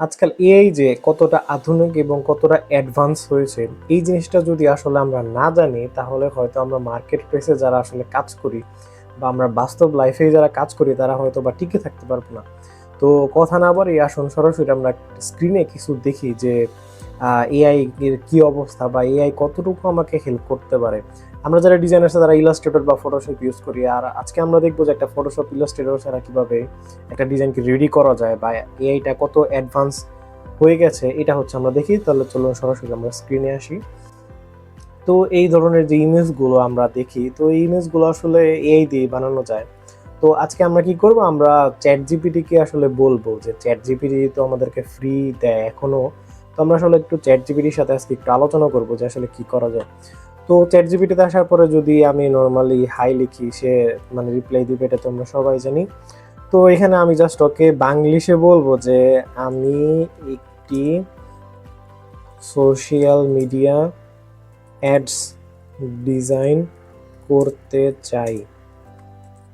আজকাল এআই যে কতটা আধুনিক এবং কতটা অ্যাডভান্স হয়েছে, এই জিনিসটা যদি আসলে আমরা না জানি, তাহলে হয়তো আমরা মার্কেট প্লেসে যারা আসলে কাজ করি বা আমরা বাস্তব লাইফে যারা কাজ করি, তারা হয়তো বা টিকে থাকতে পারব না। তো কথা না বলে আসুন, সরাসরি আমরা স্ক্রিনে কিছু দেখি যে এআই এর কি অবস্থা বা এআই কতটুকু আমাকে হেল্প করতে পারে। আমরা যারা ডিজাইনার আছে তারা ইলাস্ট্রেটর বা ফটোশপ ইউজ করি। আর আজকে আমরা দেখব যে একটা ফটোশপ ইলাস্ট্রেটর ছাড়া কীভাবে একটা ডিজাইনকে রেডি করা যায় বা এআইটা কত অ্যাডভান্স হয়ে গেছে, এটা হচ্ছে আমরা দেখি। তাহলে চলুন সরাসরি আমরা স্ক্রিনে আসি। তো এই ধরনের যে ইমেজগুলো আমরা দেখি, তো এই ইমেজগুলো আসলে এআই দিয়ে বানানো যায়। তো আজকে আমরা কি করব? আমরা চ্যাট জিপিটিকে আসলে বলব যে চ্যাট জিপিটি তো আমাদেরকে ফ্রি দেয় এখনও। তো আমরা আসলে একটু চ্যাট জিপিটির সাথে আজকে একটু আলোচনা করব যে আসলে কি করা যায়। তো চ্যাট জিপিটিতে আসার পরে যদি আমি নর্মালি হাই লিখি, সে মানে রিপ্লাই দিবে, এটা তো আমরা সবাই জানি। তো এখানে আমি জাস্ট ওকে বাংলিশে বলব যে, আমি একটি সোশ্যাল মিডিয়া অ্যাডস ডিজাইন করতে চাই।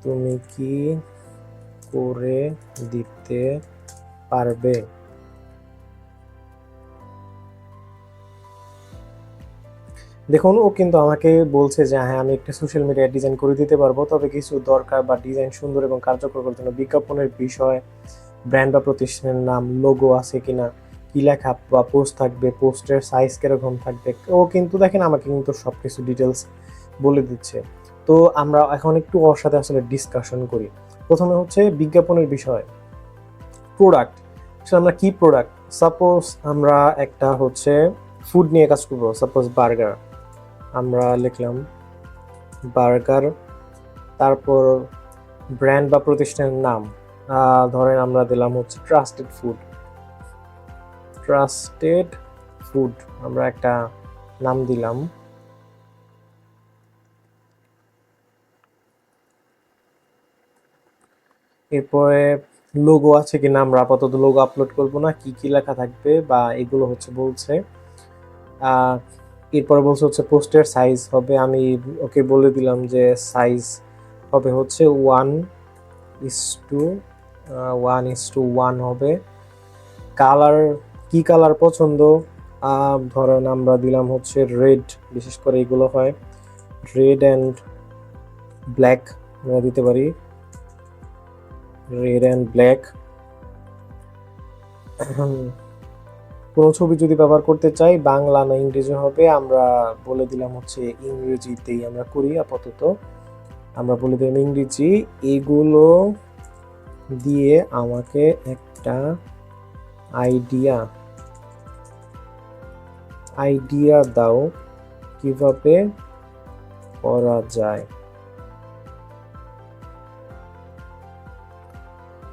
তুমি কি করে দিতে পারবে? দেখুন, ও কিন্তু আমাকে বলছে যে হ্যাঁ আমি একটা সোশ্যাল মিডিয়া ডিজাইন করে দিতে পারব। তবে কিছু দরকার বা ডিজাইন সুন্দর এবং কার্যকর করার জন্য বিজ্ঞাপনের বিষয় ব্র্যান্ড বা প্রতিষ্ঠানের নাম লোগো আছে কিনা, কি লেখা বা পোস্ট থাকবে পোস্টের সাইজ কীরকম থাকবে, ও কিন্তু দেখেন, আমাকে কিন্তু সব কিছু ডিটেলস বলে দিচ্ছে। তো আমরা এখন একটু ওর সাথে আসলে ডিসকাশন করি। প্রথমে হচ্ছে বিজ্ঞাপনের বিষয়। প্রোডাক্ট আসলে আমরা কি প্রোডাক্ট সাপোজ আমরা একটা হচ্ছে ফুড নিয়ে কাজ করব সাপোজ বার্গার আমরা লিখলাম বার্গার, তারপর ব্র্যান্ড বা প্রতিষ্ঠানের নাম। ধরেন আমরা দিলাম হচ্ছে ট্রাস্টেড ফুড। ট্রাস্টেড ফুড, আমরা একটা নাম দিলাম। এরপরে লোগো আছে কি কিনা আমরা আপাতত লোগো আপলোড করব না, কি কি লেখা থাকবে বা এগুলো হচ্ছে বলছে। এরপরে বলছে হচ্ছে পোস্টের সাইজ হবে, আমি ওকে বলে দিলাম যে সাইজ হবে হচ্ছে one is to one is to one হবে। কালার কি কালার পছন্দ? ধরেন আমরা দিলাম হচ্ছে রেড বিশেষ করে এগুলো হয়। রেড অ্যান্ড ব্ল্যাক আমরা দিতে পারি। রেড অ্যান্ড ব্ল্যাক কোনো ছবি যদি ব্যবহার করতে চাই, বাংলা না ইংরেজি হবে, আমরা বলে দিলাম হচ্ছে ইংরেজিতেই আমরা করি আপাতত। আমরা বলে দিলাম ইংরেজি। এগুলো দিয়ে আমাকে একটা আইডিয়া আইডিয়া দাও কীভাবে করা যায়।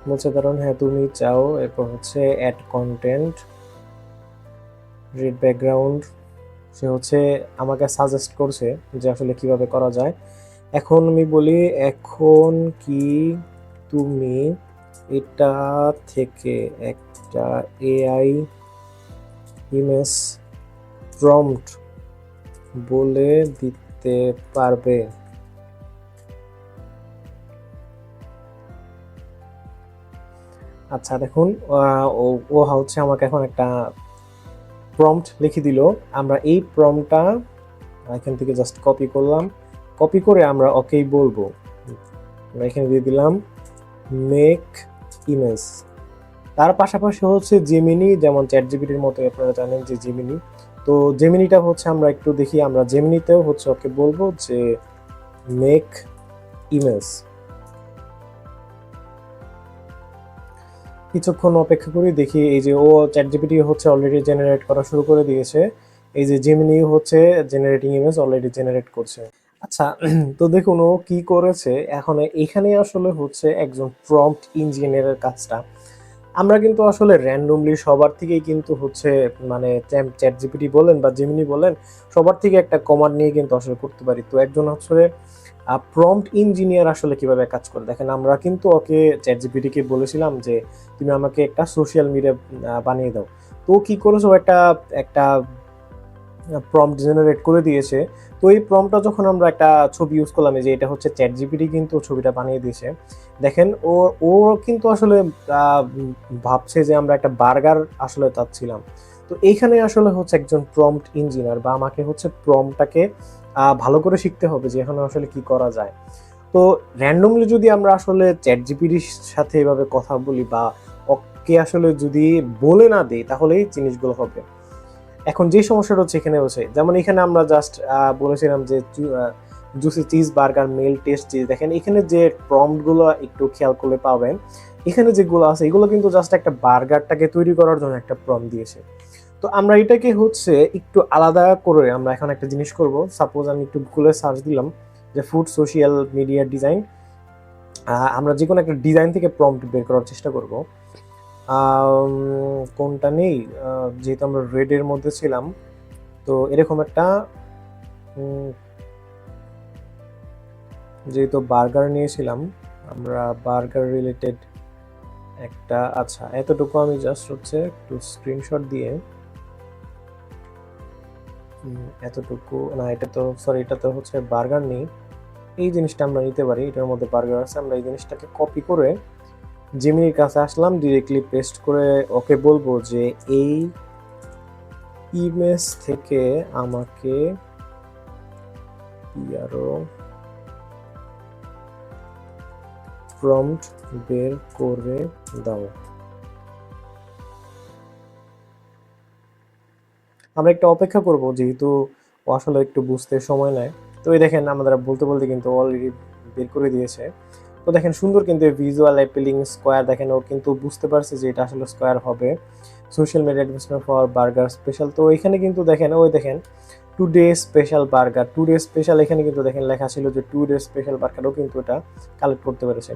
বলছে কারণ হ্যাঁ তুমি চাও, এরপর হচ্ছে অ্যাড কন্টেন্ট রেড ব্যাকগ্রাউন্ড সে হচ্ছে আমাকে সাজেস্ট করছে যে আসলে কীভাবে করা যায়। এখন আমি বলি, এখন কি তুমি এটা থেকে একটা এআই ইমেজ প্রম্পট বলে দিতে পারবে? আচ্ছা দেখুন ও হচ্ছে আমাকে এখন একটা প্রম্পট লিখে দিল। আমরা এই প্রম্পটটা এখান থেকে জাস্ট কপি করলাম। কপি করে আমরা ওকেই বলব। আমরা এখানে দিয়ে দিলাম মেক ইমেজ তার পাশাপাশি হচ্ছে জেমিনি যেমন চ্যাট জিপিটির মতো আপনারা জানেন যে জেমিনি তো জেমিনিটা হচ্ছে আমরা একটু দেখি, আমরা জেমিনিতেও হচ্ছে ওকে বলব যে মেক ইমেজ কিছুক্ষণ অপেক্ষা করি, দেখি এই যে ও চ্যাট জিপিটি হচ্ছে অলরেডি জেনারেট করা শুরু করে দিয়েছে। এই যে জিমিনি হচ্ছে জেনারেটিং ইমেজ অলরেডি জেনারেট করছে। আচ্ছা তো দেখুন ও কি করেছে, এখন এখানে আসলে হচ্ছে একজন প্রম্পট ইঞ্জিনিয়ারের কাজটা। আমরা কিন্তু আসলে র্যান্ডমলি সবার থেকেই কিন্তু হচ্ছে মানে চ্যাট জিপিটি বলেন বা জেমিনি বলেন, সবার থেকে একটা কমান্ড নিয়ে কিন্তু আসলে করতে পারি। তো একজন হচ্ছে প্রম্পট ইঞ্জিনিয়ার আসলে কীভাবে কাজ করে? দেখেন, আমরা কিন্তু ওকে চ্যাট জিপিটিকে বলেছিলাম যে, তুমি আমাকে একটা সোশ্যাল মিডিয়া বানিয়ে দাও। তো কি করেছে? একটা একটা প্রম্পট জেনারেট করে দিয়েছে। তো এই প্রম্পটটা যখন আমরা একটা ছবি ইউজ করলাম যে এটা হচ্ছে চ্যাট জিপিটি কিন্তু ছবিটা বানিয়ে দিয়েছে। দেখেন, ও ও কিন্তু আসলে ভাবছে যে আমরা একটা বার্গার আসলে চাচ্ছিলাম। তো এইখানে আসলে হচ্ছে একজন প্রম্পট ইঞ্জিনিয়ার বা আমাকে হচ্ছে প্রম্পটটাকে ভালো করে শিখতে হবে যে এখানে আসলে কি করা যায়। তো র্যান্ডমলি যদি আমরা আসলে চ্যাট জিপিটির সাথে এভাবে কথা বলি বা ওকে আসলে যদি বলে না দিই, তাহলে এই জিনিসগুলো হবে। এখন যে সমস্যাটা হচ্ছে এখানে হচ্ছে, যেমন এখানে আমরা জাস্ট বলেছিলাম যে juicy cheese burger meal taste cheese দেখেন এখানে যে প্রম্পটগুলো একটু খেয়াল করলে পাবেন, এখানে যেগুলো আছে, এগুলো কিন্তু জাস্ট একটা বার্গারটাকে তৈরি করার জন্য একটা প্রম দিয়েছে। তো আমরা এটাকে হচ্ছে একটু আলাদা করে আমরা এখন একটা জিনিস করব সাপোজ আমি একটু গুগলে সার্চ দিলাম যে ফুড সোশিয়াল মিডিয়া ডিজাইন আমরা যে কোনো একটা ডিজাইন থেকে প্রম্পট বের করার চেষ্টা করব। কোনটা নেই? যেহেতু আমরা রেডের মধ্যে ছিলাম, তো এরকম একটা যেহেতু বার্গার নিয়েছিলাম, আমরা বার্গার রিলেটেড একটা আচ্ছা এতটুকু আমি জাস্ট হচ্ছে একটু স্ক্রিনশট দিয়ে এতটুকু, না, এটা তো সরি এটা তো হচ্ছে বার্গার নেই। এই জিনিসটা আমরা নিতে পারি, এটার মধ্যে বার্গার আছে, আমরা এই জিনিসটাকে কপি করে জিমির কাছে আসলাম ডিরেক্টলি পেস্ট করে ওকে বলব যে, এই ইমেজ থেকে আমাকে আরও প্রম্পট বের করে দাও। আমরা একটু অপেক্ষা করব, যেহেতু আসলে একটু বুঝতে সময় নেয়। তো এই দেখেন আমাদের বলতে বলতে কিন্তু অলরেডি বের করে দিয়েছে। তো দেখেন সুন্দর কিন্তু ভিজুয়াল অ্যাপিলিং স্কোয়ার দেখেন ও কিন্তু বুঝতে পারছে যে এটা আসলে স্কোয়ার হবে। Social media advertisement for burger special তো এখানে কিন্তু দেখেন, ওই দেখেন today special burger today special এখানে কিন্তু দেখেন লেখা ছিল যে টু ডে স্পেশাল বার্গারও কিন্তু এটা কালেক্ট করতে পেরেছে।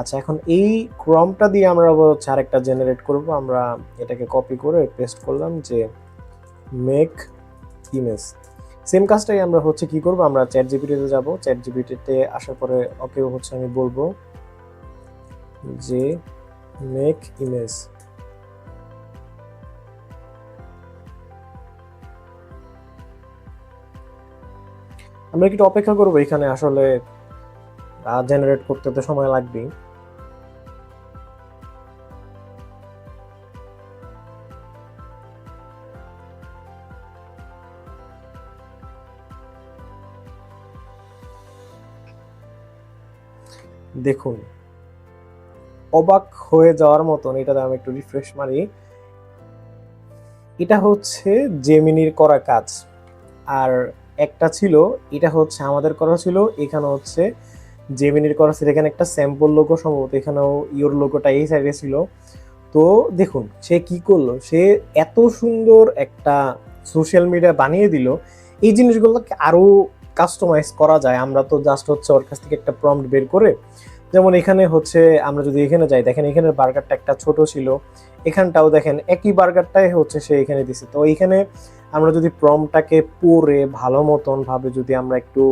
আচ্ছা এখন এই ক্রমটা দিয়ে আমরা হচ্ছে আরেকটা জেনারেট করব। আমরা এটাকে কপি করে পেস্ট করলাম যে মেক ইমেজ সেম কাজটাই আমরা হচ্ছে কি করব? আমরা চ্যাট জিপিটিতে যাব। চ্যাট জিপিটিতে আসার পরে ওকে হচ্ছে আমি বলব যে মেক ইমেজ আমরা একটু অপেক্ষা করব এখানে আসলে জেনারেট করতে তো সময় লাগবেই। দেখুন। অবাক হয়ে যাওয়ার মতন এটাতে আমি একটু রিফ্রেশ মারি। এটা হচ্ছে জেমিনির করা কাজ। আর একটা ছিল, এটা হচ্ছে আমাদের করা ছিল, এখানে হচ্ছে জেমিনির করা ছিল, এখানে একটা স্যাম্পল লোগো সম্ভবত, এখানেও ইওর লোগোটা এই সাইডে ছিল। তো দেখুন, সে কি করল? সে এত সুন্দর একটা সোশ্যাল মিডিয়া বানিয়ে দিল। এই জিনিসগুলোকে আরও কাস্টমাইজ করা যায়, আমরা তো জাস্ট হচ্ছে ওর কাছ থেকে একটা প্রম্পট বের করে, যেমন এখানে হচ্ছে আমরা যদি এখানে যাই, দেখেন এখানে বার্গারটা একটা ছোট ছিল, এখানটাও দেখেন একই বার্গারটাই হচ্ছে সে এখানে দিছে। তো এইখানে আমরা যদি প্রমটাকে পরে ভালো মতন ভাবে যদি আমরা একটু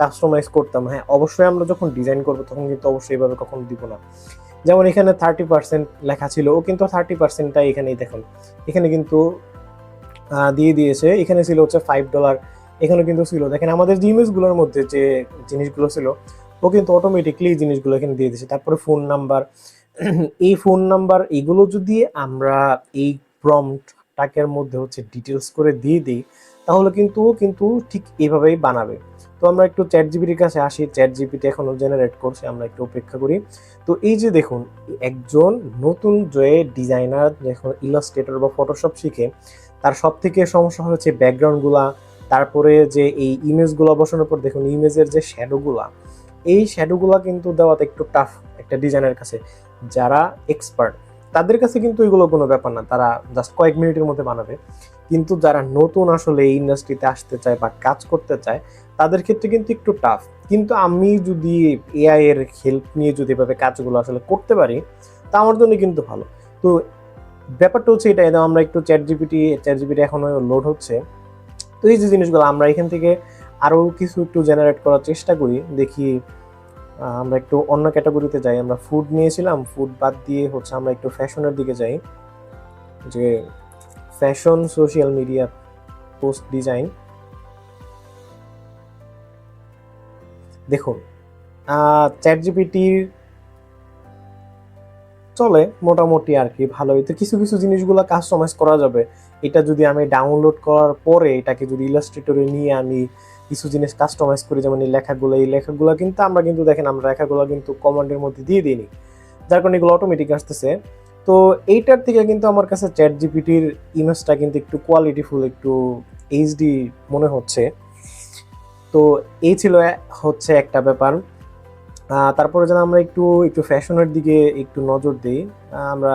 কাস্টমাইজ করতাম হ্যাঁ অবশ্যই আমরা যখন ডিজাইন করব তখন কিন্তু অবশ্যই এভাবে কখনো দিব না। যেমন এখানে থার্টি পার্সেন্ট লেখা ছিল, ও কিন্তু থার্টি পার্সেন্টটাই এখানেই দেখুন, এখানে কিন্তু দিয়ে দিয়েছে, এখানে ছিল হচ্ছে ফাইভ ডলার এখানে কিন্তু ছিল। দেখেন, আমাদের যে ইমেজগুলোর মধ্যে যে জিনিসগুলো ছিল, ও কিন্তু অটোমেটিকলি জিনিসগুলো এখানে দিয়ে দিয়েছে। তারপরে ফোন নাম্বার এই ফোন নাম্বার এগুলো যদি আমরা এই প্রম্পট টাকের মধ্যে হচ্ছে ডিটেলস করে দিয়ে দিই, তাহলে কিন্তু কিন্তু ঠিক এভাবেই বানাবে। তো আমরা একটু চ্যাট জিবিটির কাছে আসি। চ্যাট জিপিটি এখনও জেনারেট করছে, আমরা একটু অপেক্ষা করি। তো এই যে দেখুন, একজন নতুন যে ডিজাইনার যখন ইলাস্ট্রেটর বা ফটোশপ শিখে, তার সব থেকে সমস্যা হচ্ছে ব্যাকগ্রাউন্ডগুলা তারপরে যে এই ইমেজগুলো বসানোর পর দেখুন ইমেজের যে শ্যাডোগুলা এই শ্যাডোগুলা কিন্তু দেওয়াতে একটু টাফ একটা ডিজাইনের কাছে। যারা এক্সপার্ট তাদের কাছে কিন্তু এগুলো কোনো ব্যাপার না, তারা জাস্ট কয়েক মিনিটের মধ্যে বানাবে। কিন্তু যারা নতুন আসলে এই ইন্ডাস্ট্রিতে আসতে চায় বা কাজ করতে চায়, তাদের ক্ষেত্রে কিন্তু একটু টাফ কিন্তু আমি যদি এআই এর হেল্প নিয়ে যদি এভাবে কাজগুলো আসলে করতে পারি, তা আমার জন্য কিন্তু ভালো। তো ব্যাপারটা হচ্ছে এটা এটা আমরা একটু চ্যাট জিপিটি চ্যাট জিপিটি এখনও লোড হচ্ছে। তো এই যে জিনিসগুলো আমরা এখান থেকে আরও কিছু একটু জেনারেট করার চেষ্টা করি, দেখি আমরা একটু অন্য ক্যাটাগরিতে যাই। আমরা ফুড নিয়েছিলাম ফুড বাদ দিয়ে হচ্ছে আমরা একটু ফ্যাশনের দিকে যাই। যে fashion social media post design দেখুন চ্যাট জিপিটির চলে মোটামুটি আর কি, ভালোই। তো কিছু কিছু জিনিসগুলো কাস্টমাইজ করা যাবে। এটা যদি আমি ডাউনলোড করার পরে এটাকে যদি ইলাস্ট্রেটরে নিয়ে আমি কিছু জিনিস কাস্টমাইজ করি, যেমন এই লেখাগুলো এই লেখাগুলো কিন্তু আমরা কিন্তু দেখেন, আমরা লেখাগুলো কিন্তু কমান্ডের মধ্যে দিয়ে দিইনি। যার কারণে এগুলো অটোমেটিক আসতেছে। তো এইটার থেকে কিন্তু আমার কাছে চ্যাট জিপিটির ইমেজটা কিন্তু একটু কোয়ালিটিফুল একটু এইচডি মনে হচ্ছে। তো এই ছিল হচ্ছে একটা ব্যাপার। তারপরে যেন আমরা একটু একটু ফ্যাশনের দিকে একটু নজর দিই আমরা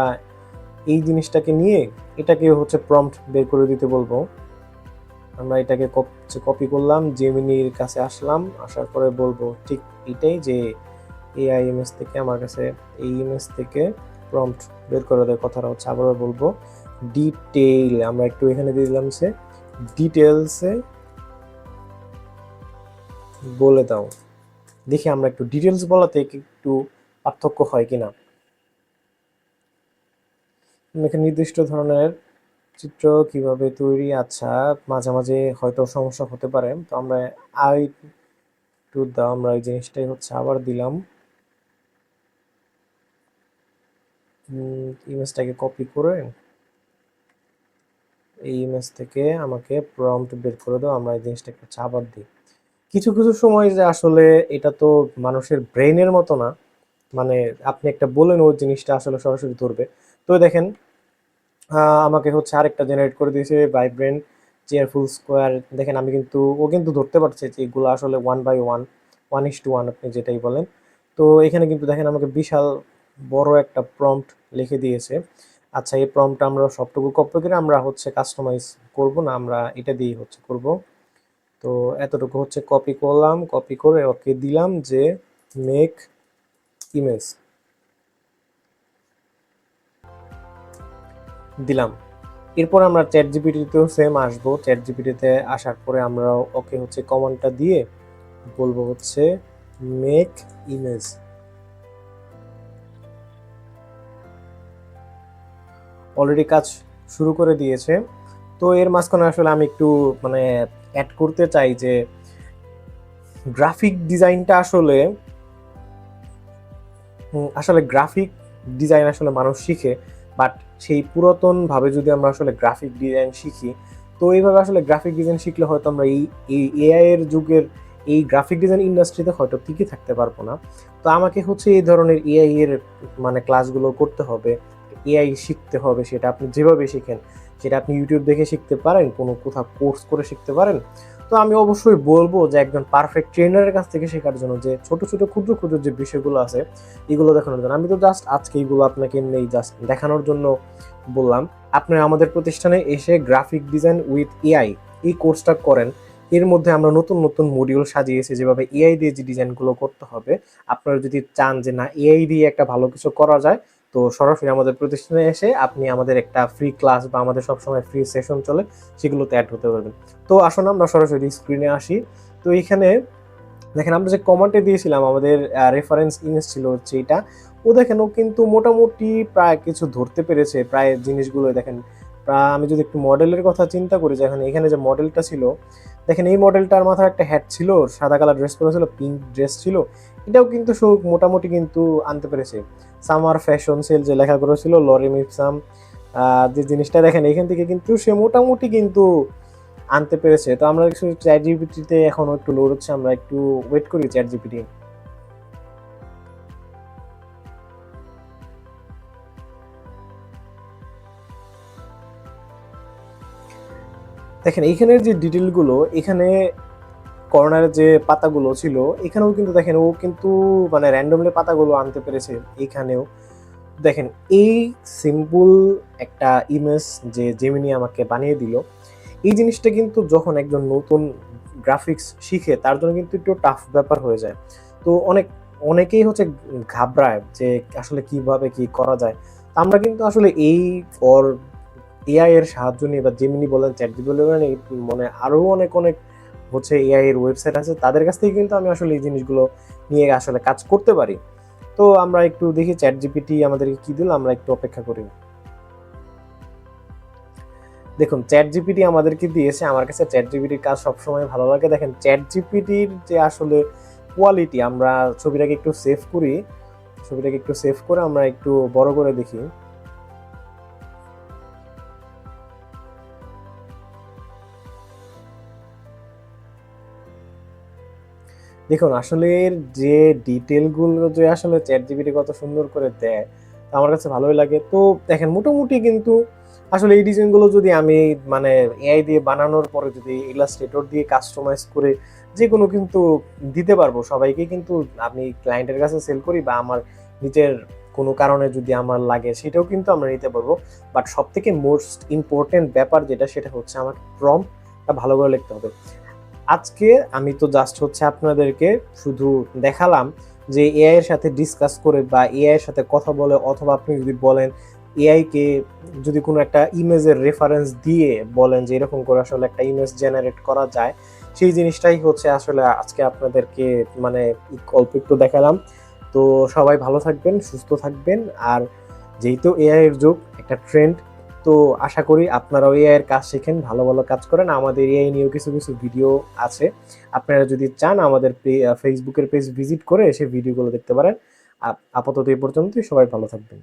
এই জিনিসটাকে নিয়ে এটাকে হচ্ছে প্রম্পট বের করে দিতে বলব। আমরা এটাকে কপি করলাম জেমিনির কাছে আসলাম, আসার পরে বলব ঠিক এটাই যে এআই ইমেজ থেকে আমার কাছে, এই ইমেজ থেকে প্রম্পট বের করে দেয় কথাটা হচ্ছে আবারও বলব। ডিটেইল আমরা একটু এখানে দিয়ে দিলাম সে ডিটেলসে বলে দাও। দেখি আমরা একটু ডিটেলস বলাতে একটু পার্থক্য হয় কিনা। এখানে নির্দিষ্ট ধরনের চিত্র কীভাবে তৈরি? আচ্ছা মাঝে মাঝে হয়তো সমস্যা হতে পারে। তো আমরা আই টু দাও আমরা এই জিনিসটাই হচ্ছে আবার দিলাম। ইমেজটাকে কপি করে এই ইমেজ থেকে আমাকে প্রম্পট বের করে দাও, আমরা এই জিনিসটাকে আবার দিই। কিছু কিছু সময় যে আসলে এটা তো মানুষের ব্রেনের মতো না। মানে আপনি একটা বলেন ওই জিনিসটা আসলে সরাসরি ধরবে। তো দেখেন আমাকে হচ্ছে আরেকটা জেনারেট করে দিয়েছে বাই ব্রেন চেয়ারফুল স্কোয়ার দেখেন, আমি কিন্তু, ও কিন্তু ধরতে পারছে যে এগুলো আসলে one by one one is to one আপনি যেটাই বলেন। তো এখানে কিন্তু দেখেন, আমাকে বিশাল বড় একটা প্রম্পট লিখে দিয়েছে। আচ্ছা এই প্রম্পট আমরা সবটুকু কপি করে আমরা হচ্ছে কাস্টমাইজ করব না, আমরা এটা দিয়ে হচ্ছে করব। তো এতটুকু হচ্ছে কপি করলাম কপি করে ওকে দিলাম যে মেক ইমেজ দিলাম। এরপর আমরা চ্যাট জিপিটিতেও সেম আসব। চ্যাট জিপিটিতে আসার পরে আমরা ওকে হচ্ছে কমান্ডটা দিয়ে বলব হচ্ছে মেক ইমেজ অলরেডি কাজ শুরু করে দিয়েছে। তো এর মাঝখানে আসলে আমি একটু মানে অ্যাড করতে চাই যে গ্রাফিক ডিজাইনটা আসলে আসলে গ্রাফিক ডিজাইন আসলে মানুষ শিখে। বাট সেই পুরাতন ভাবে যদি আমরা আসলে গ্রাফিক ডিজাইন শিখি, তো এইভাবে আসলে গ্রাফিক ডিজাইন শিখলে হয়তো আমরা এই এই এআই এর যুগের এই গ্রাফিক ডিজাইন ইন্ডাস্ট্রিতে হয়তো টিকে থাকতে পারব না। তো আমাকে হচ্ছে এই ধরনের এআই এর মানে ক্লাসগুলো করতে হবে এআই শিখতে হবে, সেটা আপনি যেভাবে শিখেন। সেটা আপনি ইউটিউব দেখে শিখতে পারেন, কোনো কোথাও কোর্স করে শিখতে পারেন। তো আমি অবশ্যই বলব যে একজন পারফেক্ট ট্রেনারের কাছ থেকে শেখার জন্য যে ছোট ছোট, ক্ষুদ্র ক্ষুদ্র যে বিষয়গুলো আছে, এগুলো দেখানোর জন্য। আমি তো জাস্ট আজকে এইগুলো আপনাকে নেই জাস্ট দেখানোর জন্য বললাম। আপনি আমাদের প্রতিষ্ঠানে এসে গ্রাফিক ডিজাইন উইথ এআই এই কোর্সটা করেন। এর মধ্যে আমরা নতুন নতুন মডিউল সাজিয়েছি যেভাবে এআই দিয়ে যে ডিজাইনগুলো করতে হবে। আপনারা যদি চান যে না এআই দিয়ে একটা ভালো কিছু করা যায় তো সরাসরি আমাদের প্রতিষ্ঠানে এসে আপনি আমাদের একটা ফ্রি ক্লাস বা আমাদের সবসময় ফ্রি সেশন চলে, সেগুলোতে অ্যাড হতে পারবেন। তো আসুন আমরা সরাসরি স্ক্রিনে আসি। তো এখানে দেখেন আমরা যে কমেন্টে দিয়েছিলাম, আমাদের রেফারেন্স ইমেজ ছিল হচ্ছে এটা। ও দেখেন ও কিন্তু মোটামুটি প্রায় কিছু ধরতে পেরেছে, প্রায় জিনিসগুলো দেখেন। প্রায় আমি যদি একটু মডেলের কথা চিন্তা করি, যেখানে এখানে যে মডেলটা ছিল, দেখেন এই মডেলটার মাথায় একটা হ্যাট ছিল, সাদা কালার ড্রেস পরে ছিল পিঙ্ক ড্রেস ছিল। এটাও কিন্তু মোটামুটি কিন্তু আনতে পেরেছে। সামার ফ্যাশন সেল যে লেখা করেছিল, লরি মিপসাম যে জিনিসটা দেখেন, এখান থেকে কিন্তু সে মোটামুটি কিন্তু আনতে পেরেছে। তো আমরা কিছু চ্যাট জিপিটিতে এখনও একটু লোড হচ্ছে, আমরা একটু ওয়েট করি চ্যাট জিপিটি দেখেন এইখানের যে ডিটেলগুলো এখানে কর্নারের যে পাতাগুলো ছিল, এখানেও কিন্তু দেখেন, ও কিন্তু মানে র্যান্ডমলি পাতাগুলো আনতে পেরেছে এখানেও। দেখেন, এই সিম্পল একটা ইমেজ যে জেমিনি আমাকে বানিয়ে দিল, এই জিনিসটা কিন্তু যখন একজন নতুন গ্রাফিক্স শিখে, তার জন্য কিন্তু একটু টাফ ব্যাপার হয়ে যায়। তো অনেক, অনেকেই হচ্ছে ঘাবড়ায় যে আসলে কীভাবে কি করা যায়। আমরা কিন্তু আসলে এই ফর এআই এর সাহায্য নিয়ে বা জেমিনি বলেন চ্যাট বলেন, এই মানে আরও অনেক অনেক হচ্ছে এআই এর ওয়েবসাইট আছে, তাদের কাছ থেকে কিন্তু আমি আসলে এই জিনিসগুলো নিয়ে আসলে কাজ করতে পারি। তো আমরা একটু দেখি চ্যাট জিপিটি আমাদেরকে কি দিল, আমরা একটু অপেক্ষা করি। দেখুন চ্যাট জিপিটি আমাদেরকে দিয়েছে, আমার কাছে চ্যাট জিপিটির কাজ সবসময় ভালো লাগে। দেখেন চ্যাট জিপিটির যে আসলে কোয়ালিটি আমরা ছবিটাকে একটু সেভ করি, ছবিটাকে একটু সেভ করে আমরা একটু বড় করে দেখি। দেখুন, আসলে যে ডিটেলগুলো যে আসলে চ্যাট জিবিটি কত সুন্দর করে দেয় আমার কাছে ভালোই লাগে। তো দেখেন, মোটামুটি কিন্তু আসলে এই ডিজাইনগুলো যদি আমি মানে এআই দিয়ে বানানোর পরে যদি ইলাস্ট্রেটর দিয়ে কাস্টমাইজ করে যে কোনো কিন্তু দিতে পারব, সবাইকে কিন্তু আমি ক্লায়েন্টের কাছে সেল করি বা আমার নিজের কোনো কারণে যদি আমার লাগে সেটাও কিন্তু আমরা নিতে পারব। বাট সব থেকে মোস্ট ইম্পর্টেন্ট ব্যাপার যেটা, সেটা হচ্ছে আমার প্রম্পটা ভালো করে লিখতে হবে। আজকে আমি তো জাস্ট হচ্ছে আপনাদেরকে শুধু দেখালাম যে এআই এর সাথে ডিসকাস করে বা এআই এর সাথে কথা বলে, অথবা আপনি যদি বলেন এআই কে যদি কোনো একটা ইমেজের রেফারেন্স দিয়ে বলেন যে এরকম করে আসলে একটা ইমেজ জেনারেট করা যায়, সেই জিনিসটাই হচ্ছে আসলে আজকে আপনাদেরকে মানে অল্প একটু দেখালাম। তো সবাই ভালো থাকবেন, সুস্থ থাকবেন, আর যেহেতু এআই এর যুগ, একটা ট্রেন্ড তো আশা করি আপনারাও এআই এর কাজ শেখেন, ভালো ভালো কাজ করেন। আমাদের এআই নিয়েও কিছু কিছু ভিডিও আছে। আপনারা যদি চান আমাদের ফেসবুকের পেজ ভিজিট করে এসে ভিডিওগুলো দেখতে পারেন। আপাতত এই পর্যন্তই। সবাই ভালো থাকবেন।